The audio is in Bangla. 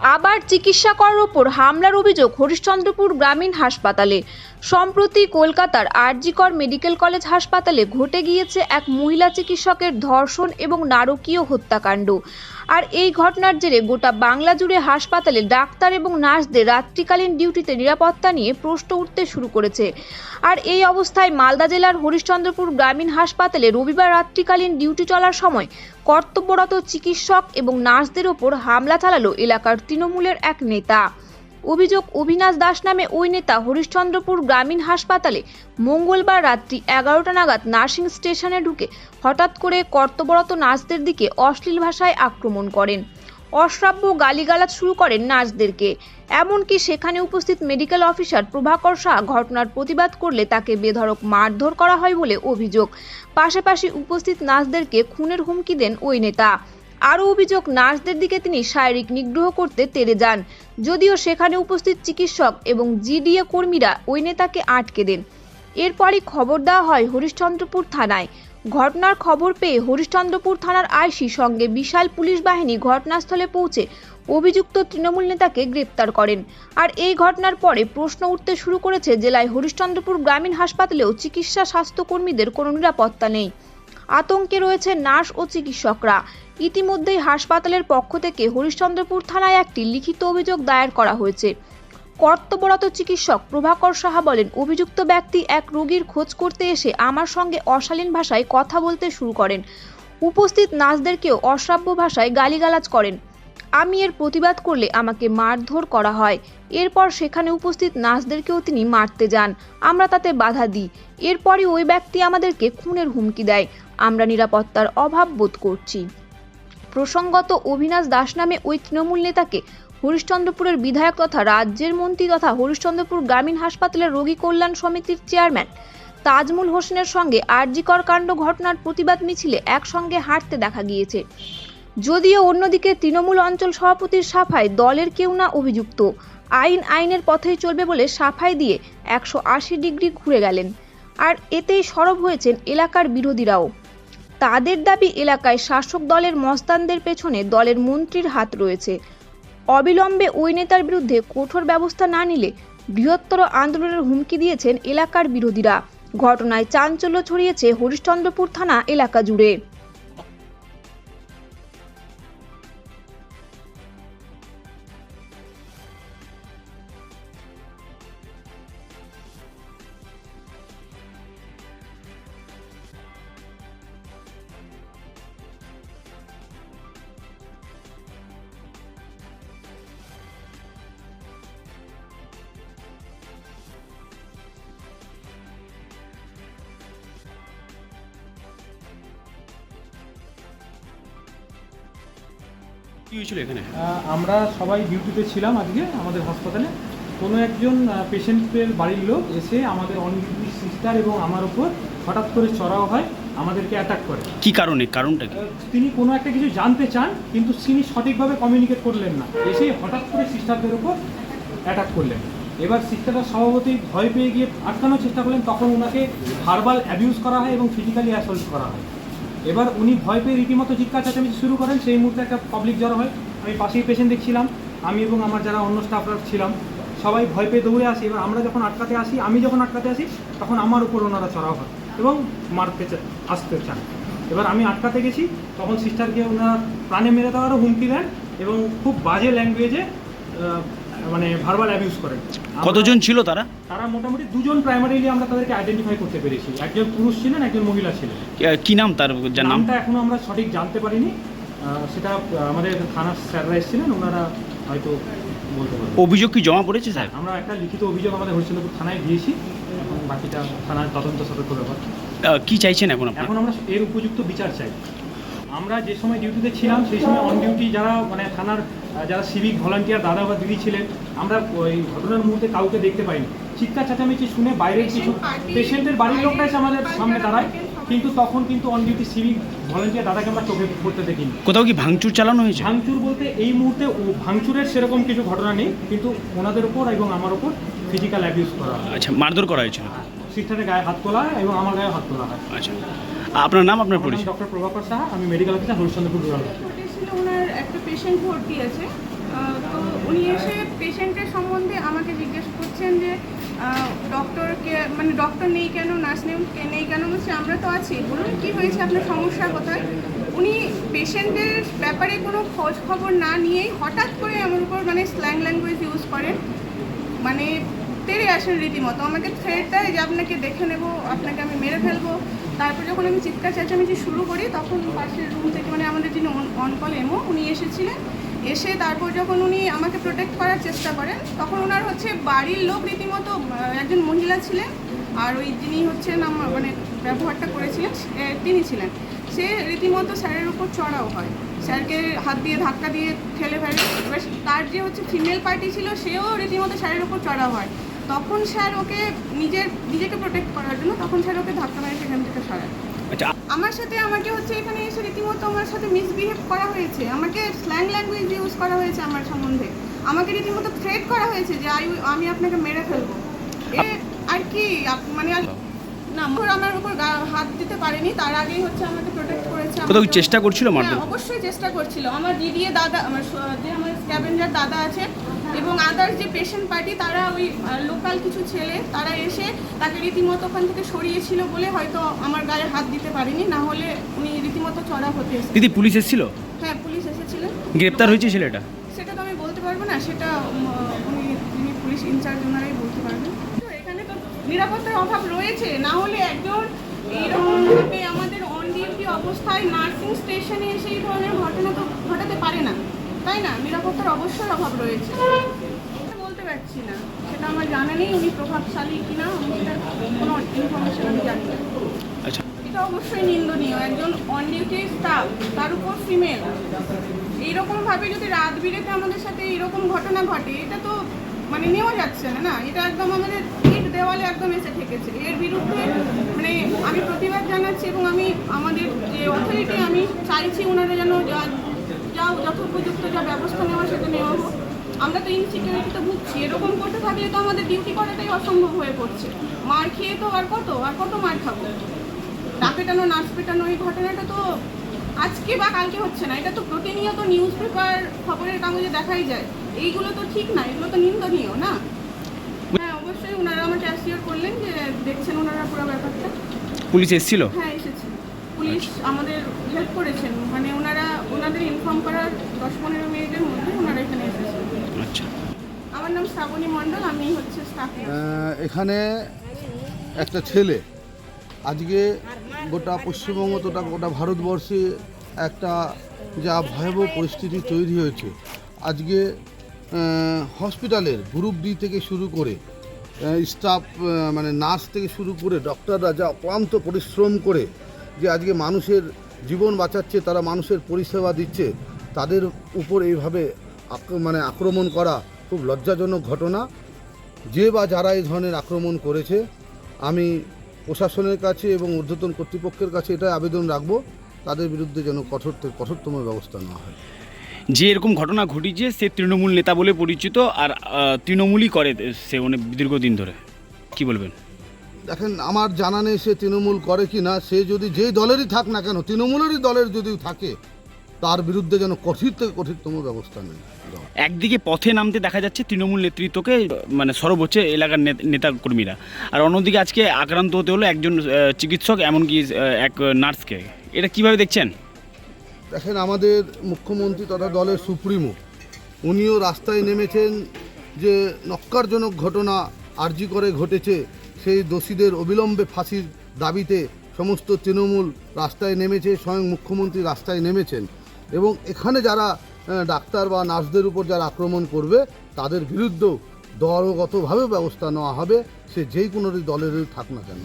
আবার চিকিৎসা করার ওপর হামলার অভিযোগ হরিশ্চন্দ্রপুর গ্রামীণ হাসপাতালে। সম্প্রতি কলকাতার আরজিকর মেডিকেল কলেজ হাসপাতালে ঘটে গিয়েছে এক মহিলা চিকিৎসকের ধর্ষণ এবং নারকীয় হত্যাকাণ্ড। আর এই ঘটনার জেরে গোটা বাংলা জুড়ে হাসপাতালে ডাক্তার এবং নার্সদের রাত্রিকালীন ডিউটিতে নিরাপত্তা নিয়ে প্রশ্ন উঠতে শুরু করেছে। আর এই অবস্থায় মালদা জেলার হরিশ্চন্দ্রপুর গ্রামীণ হাসপাতালে রবিবার রাত্রিকালীন ডিউটি চলার সময় কর্তব্যরত চিকিৎসক এবং নার্সদের ওপর হামলা চালালো এলাকার তৃণমূলের এক নেতা। অভিযোগ অভিনাশ দাস নামে ওই নেতা হরিশ্চন্দ্রপুর গ্রামীণ হাসপাতালে মঙ্গলবার রাত্রি এগারোটা নাগাদ নার্সিং স্টেশনে ঢুকে হঠাৎ করে কর্তব্যরত নার্সদের দিকে অশ্লীল ভাষায় আক্রমণ করেন। অশ্রাব্য গালিগালাজ শুরু করেন নার্সদেরকে। এমনকি সেখানে উপস্থিত মেডিকেল অফিসার প্রভাকর শাহ ঘটনার প্রতিবাদ করলে তাকে বেধড়ক মারধর করা হয় বলে অভিযোগ। পাশাপাশি উপস্থিত নার্সদেরকে খুনের হুমকি দেন ওই নেতা। আরও অভিযোগ, নার্সদের দিকে তিনি শারীরিক নিগ্রহ করতে তেড়ে যান। যদিও সেখানে উপস্থিত চিকিৎসক এবং জিডিএ কর্মীরা ওই নেতাকে আটকে দেন। এরপরই খবর দেওয়া হয় হরিশ্চন্দ্রপুর থানায়। ঘটনার খবর পেয়ে হরিশ্চন্দ্রপুর থানার আইসি সঙ্গে বিশাল পুলিশ বাহিনী ঘটনাস্থলে পৌঁছে অভিযুক্ত তৃণমূল নেতাকে গ্রেপ্তার করেন। আর এই ঘটনার পরে প্রশ্ন উঠতে শুরু করেছে জেলায় হরিশ্চন্দ্রপুর গ্রামীণ হাসপাতালেও চিকিৎসা স্বাস্থ্যকর্মীদের কোনো নিরাপত্তা নেই। আতঙ্কে রয়েছে নার্স ও চিকিৎসকরা। ইতিমধ্যেই হাসপাতালের পক্ষ থেকে হরিশ্চন্দ্রপুর থানায় একটি লিখিত অভিযোগ দায়ের করা হয়েছে। কর্তব্যরত চিকিৎসক প্রভাকর সাহা বলেন, অভিযুক্ত ব্যক্তি এক রোগীর খোঁজ করতে এসে আমার সঙ্গে অশালীন ভাষায় কথা বলতে শুরু করেন। উপস্থিত নার্সদেরকেও অশ্রাব্য ভাষায় গালিগালাজ করেন। আমি এর প্রতিবাদ করলে আমাকে মারধর করা হয়। এরপর সেখানে উপস্থিত নার্সদেরকেও তিনি মারতে যান। আমরা তাতে বাধা দিই। এরপরই ওই ব্যক্তি আমাদেরকে খুনের হুমকি দেয়। আমরা নিরাপত্তার অভাব বোধ করছি। প্রসঙ্গত অভিনাশ দাস নামে ওই তৃণমূল নেতাকে হরিশ্চন্দ্রপুরের বিধায়ক তথা রাজ্যের মন্ত্রী তথা হরিশ্চন্দ্রপুর গ্রামীণ হাসপাতালের রোগী কল্যাণ সমিতির চেয়ারম্যান তাজমুল হোসেনের সঙ্গে আরজিকর কাণ্ড ঘটনার প্রতিবাদ মিছিলে একসঙ্গে হাঁটতে দেখা গিয়েছে। যদিও অন্যদিকে তৃণমূল অঞ্চল সভাপতির সাফায় দলের কেউ না অভিযুক্ত। আইন আইনের পথেই চলবে বলে সাফাই দিয়ে একশো আশি ডিগ্রি ঘুরে গেলেন। আর এতেই সরব হয়েছেন এলাকার বিরোধীরাও। তাদের দাবি এলাকায় শাসক দলের মস্তানদের পেছনে দলের মন্ত্রীর হাত রয়েছে। অবিলম্বে ওই নেতার বিরুদ্ধে কঠোর ব্যবস্থা না নিলে বৃহত্তর আন্দোলনের হুমকি দিয়েছেন এলাকার বিরোধীরা। ঘটনায় চাঞ্চল্য ছড়িয়েছে হরিশ্চন্দ্রপুর থানা এলাকা জুড়ে। কি হয়েছিল এখানে? আমরা সবাই ডিউটিতে ছিলাম আজকে আমাদের হাসপাতালে। কোনো একজন পেশেন্টের বাড়ির লোক এসে আমাদের অনডিউটি সিস্টার এবং আমার উপর হঠাৎ করে চড়াও হয় আমাদেরকে অ্যাটাক করে। কি কারণে? কারণটা কি? তিনি কোনো একটা কিছু জানতে চান কিন্তু তিনি সঠিকভাবে কমিউনিকেট করলেন না। এসে হঠাৎ করে সিস্টারদের উপর অ্যাটাক করলেন। এবার সিস্টাররা স্বভাবতই ভয় পেয়ে গিয়ে আটকানোর চেষ্টা করলেন তখন ওনাকে ভার্বাল অ্যাবিউজ করা হয় এবং ফিজিক্যালি অ্যাসল্ট করা হয়। এবার উনি ভয় পেয়ে রীতিমতো চিৎকার চেঁচামেচি শুরু করেন। সেই মুহূর্তে একটা পাবলিক জড়ো হয়। আমি পাশেই পেশেন্ট দেখছিলাম। আমি এবং আমার যারা অন্য স্টাফরা ছিলাম, সবাই ভয় পেয়ে দৌড়ে আসি। এবার আমরা যখন আটকাতে আসি, আমি যখন আটকাতে আসি, তখন আমার উপর ওনারা চড়াও হয় এবং মারতে আসতে চান। এবার আমি আটকাতে গেছি, তখন সিস্টারকে ওনারা প্রাণে মেরে দেওয়ারও হুমকি দেন এবং খুব বাজে ল্যাঙ্গুয়েজে মানে ভার্বাল অ্যাবিউজ করেন। কতজন ছিল তারা? তারা মোটামুটি দুজন প্রাইমারিলি আমরা তাদেরকে আইডেন্টিফাই করতে পেরেছি। একজন পুরুষ ছিলেন একজন মহিলা ছিলেন। কি- নাম তার যার নামটা এখনও আমরা সঠিক জানতে পারিনি। সেটা আমাদের থানার স্যাররা এসেছিলেন ওনারা হয়তো বলতে পারবেন। অভিযোগ কি জমা পড়েছে স্যার? আমরা একটা লিখিত অভিযোগ আমাদের হরিশ্চন্দ্রপুর থানায় দিয়েছি এখন বাকিটা থানার তদন্ত সতর্ক ব্যাপার। কি চাইছেন এখন এখন আমরা এর উপযুক্ত বিচার চাই। আমরা যে সময় ডিউটিতে ছিলাম সেই সময় অন ডিউটি যারা মানে থানার যারা সিভিক ভলান্টিয়ার দাদা বা দিদি ছিলেন আমরা ওই ঘটনার মুহূর্তে কাউকে দেখতে পাইনি। চিৎকার চেঁচামেচি শুনে বাইরের কিছু পেশেন্টের বাড়ির লোকটা এসে আমাদের সামনে দাঁড়ায় কিন্তু তখন কিন্তু অন ডিউটি সিভিক ভলান্টিয়ার দাদাকে আমরা চোখে পড়তে দেখিনি। কোথাও কি ভাঙচুর চালানো হয়েছে? ভাঙচুর বলতে এই মুহূর্তে ও ভাঙচুরের সেরকম কিছু ঘটনা নেই কিন্তু ওনাদের উপর এবং আমার উপর ফিজিক্যাল অ্যাবিউজ করা হয়। আচ্ছা মারধর করা হয়েছিল? সিস্টারের গায়ে হাত তোলা হয় এবং আমার গায়ে হাত তোলা হয়। আচ্ছা। আপনার নাম আপনার পরিচয়? ডক্টর প্রভাকর সাহা আমি মেডিকেল অফিসার হরিশ্চন্দ্রপুর রুরাল ওনার একটা পেশেন্ট ভর্তি আছে। তো উনি এসে পেশেন্টের সম্বন্ধে আমাকে জিজ্ঞেস করছেন যে ডক্টরকে মানে ডক্টর নেই কেন নার্স নেই নেই কেন? বলছে আমরা তো আছি। বলুন কি হয়েছে? আপনার সমস্যা কোথায়? উনি পেশেন্টের ব্যাপারে কোনো খোঁজ খবর না নিয়েই হঠাৎ করে আমার উপর মানে স্ল্যাং ল্যাঙ্গুয়েজ ইউজ করেন। মানে তেড়ে আসেন রীতিমতো। আমাকে থ্রেড দেয় যে আপনাকে দেখে নেব, আপনাকে আমি মেরে ফেলব। তারপর যখন আমি চিৎকার চেঁচামেচি শুরু করি, তখন পাশের রুম থেকে মানে আমাদের যিনি অন কল এমও উনি এসেছিলেন। এসে তারপর যখন উনি আমাকে প্রোটেক্ট করার চেষ্টা করেন, তখন ওনার হচ্ছে বাড়ির লোক রীতিমতো একজন মহিলা ছিলেন। আর ওই যিনি হচ্ছেন আমার মানে ব্যবহারটা করেছিলেন তিনি ছিলেন। সে রীতিমতো স্যারের উপর চড়াও হয়। স্যারকে হাত দিয়ে ধাক্কা দিয়ে ঠেলে ফেলে। এবার তার যে হচ্ছে ফিমেল পার্টি ছিল, সেও রীতিমতো স্যারের উপর চড়াও হয়। তখন স্যার ওকে নিজের নিজেকে প্রোটেক্ট করার জন্য তখন স্যার ওকে ধাক্কা মেরে সেখান থেকে সরায়। আচ্ছা আমার সাথে আমাকে হচ্ছে এখানে এসে রীতিমতো আমার সাথে মিসবিহেভ করা হয়েছে। আমাকে স্ল্যাং ল্যাঙ্গুয়েজ ইউজ করা হয়েছে আমার সম্বন্ধে। আমাকে রীতিমতো থ্রেট করা হয়েছে যে আই আমি আপনাকে মেরে ফেলব। এ আর কি মানে আর না আমার উপর হাত দিতে পারেনি তার আগেই হচ্ছে আমাকে প্রোটেক্ট করেছে কোথাও চেষ্টা করছিল মারধর? হ্যাঁ অবশ্যই চেষ্টা করছিল। আমার দিদি দাদা আমার যে আমার স্ক্যাভেঞ্জার দাদা আছে এবং আদার্স যে পেশেন্ট পার্টি তারা ওই লোকাল কিছু ছেলে তারা এসে তাকে রীতিমতো ওখান থেকে সরিয়েছিল বলে হয়তো আমার গায়ে হাত দিতে পারেনি না হলে উনি রীতিমতো চড়া হতে দিদি পুলিশ এসেছিল? হ্যাঁ পুলিশ এসেছিলেন গ্রেপ্তার হয়েছে ছেলেটা? সেটা তো আমি বলতে পারব না সেটা উনি পুলিশ ইনচার্জ ওনারাই বলতে পারবেন। নিরাপত্তার অভাব রয়েছে না হলে একজন এইরকমভাবে আমাদের অন ডিউটি অবস্থায় নার্সিং স্টেশনে এসে এই ধরনের ঘটনা তো ঘটাতে পারে না তাই না? নিরাপত্তার অবশ্যই অভাব রয়েছে। বলতে পারছি না সেটা আমার জানা নেই উনি প্রভাবশালী কিনা আমি সেটা কোনো ইনফরমেশন আমি জানি না। আচ্ছা। এটা অবশ্যই নিন্দনীয় একজন অন ডিউটি স্টাফ তার উপর ফিমেল এইরকম ভাবে যদি রাত বিরেতে আমাদের সাথে এরকম ঘটনা ঘটে এটা তো মানে নেওয়া যাচ্ছে না না? এটা একদম আমাদের একদম এসে ঠেকেছে এর বিরুদ্ধে মানে আমি প্রতিবাদ জানাচ্ছি এবং আমি আমাদের যে অথরিটি আমি চাইছি ওনারা যেন যা যা যথোপযুক্ত যা ব্যবস্থা নেওয়া সেটা নেওয়া হোক। আমরা তো ইনসিকিউরিটিতে ভুগছি। এরকম করতে থাকলে তো আমাদের ডিউটি করাটাই অসম্ভব হয়ে পড়ছে। মার খেয়ে তো আর কত? আর কত মার খাব? না পেটানো নার্স পেটানো, এই ঘটনাটা তো আজকে বা কালকে হচ্ছে না। এটা তো প্রতিনিয়ত নিউজ পেপার খবরের কাগজে দেখাই যায়। এইগুলো তো ঠিক না। এগুলো তো নিন্দনীয়, না? অবশ্যই ওনারা আমাকে অ্যাসিওর করলেন যে দেখছেন ওনারা পুরো ব্যাপারটা। পুলিশ এসেছিল? হ্যাঁ এসেছে। পুলিশ আমাদের হেল্প করেছেন। মানে ওনারা ওনাদের ইনফর্ম করার দশ পনেরো মিনিটের মধ্যে ওনারা এখানে এসেছেন আচ্ছা। আমার নাম শ্রাবণী মণ্ডল আমি হচ্ছে স্টাফ এখানে একটা ছেলে আজকে গোটা পশ্চিমবঙ্গ তথা গোটা ভারতবর্ষে একটা যা ভয়াবহ পরিস্থিতি তৈরি হয়েছে। আজকে হসপিটালের গ্রুপ ডি থেকে শুরু করে স্টাফ মানে নার্স থেকে শুরু করে ডক্টররা যা অক্লান্ত পরিশ্রম করে যে আজকে মানুষের জীবন বাঁচাচ্ছে, তারা মানুষের পরিষেবা দিচ্ছে, তাদের উপর এইভাবে মানে আক্রমণ করা খুব লজ্জাজনক ঘটনা। যে বা যারা এই ধরনের আক্রমণ করেছে, আমি প্রশাসনের কাছে এবং ঊর্ধ্বতন কর্তৃপক্ষের কাছে এটা আবেদন রাখব, তাদের বিরুদ্ধে যেন কঠোর, কঠোরতম ব্যবস্থা নেওয়া হয়। যে এরকম ঘটনা ঘটিছে সে তৃণমূল নেতা বলে পরিচিত আর তৃণমূলই করে সে মানে দীর্ঘদিন ধরে। কি বলবেন? দেখেন আমার জানা নেই সে তৃণমূল করে কি না সে যদি যেই দলেরই থাক না কেন তৃণমূলেরই দলের যদি থাকে তার বিরুদ্ধে যেন কঠিন থেকে কঠিনতম ব্যবস্থা নেই। একদিকে পথে নামতে দেখা যাচ্ছে তৃণমূল নেতৃত্বকে মানে সরব হচ্ছে এলাকার নেত- নেতা কর্মীরা। আর অন্যদিকে আজকে আক্রান্ত হতে হলো একজন চিকিৎসক এমনকি এক নার্সকে। এটা কীভাবে দেখছেন? দেখেন আমাদের মুখ্যমন্ত্রী তথা দলের সুপ্রিমো, উনিও রাস্তায় নেমেছেন যে নক্কারজনক ঘটনা আর্জি করে ঘটেছে, সেই দোষীদের অবিলম্বে ফাঁসির দাবিতে সমস্ত তৃণমূল রাস্তায় নেমেছে, স্বয়ং মুখ্যমন্ত্রী রাস্তায় নেমেছেন। এবং এখানে যারা ডাক্তার বা নার্সদের উপর যারা আক্রমণ করবে, তাদের বিরুদ্ধেও দলগতভাবে ব্যবস্থা নেওয়া হবে, সে যেই কোনো দলেরই থাক না কেন।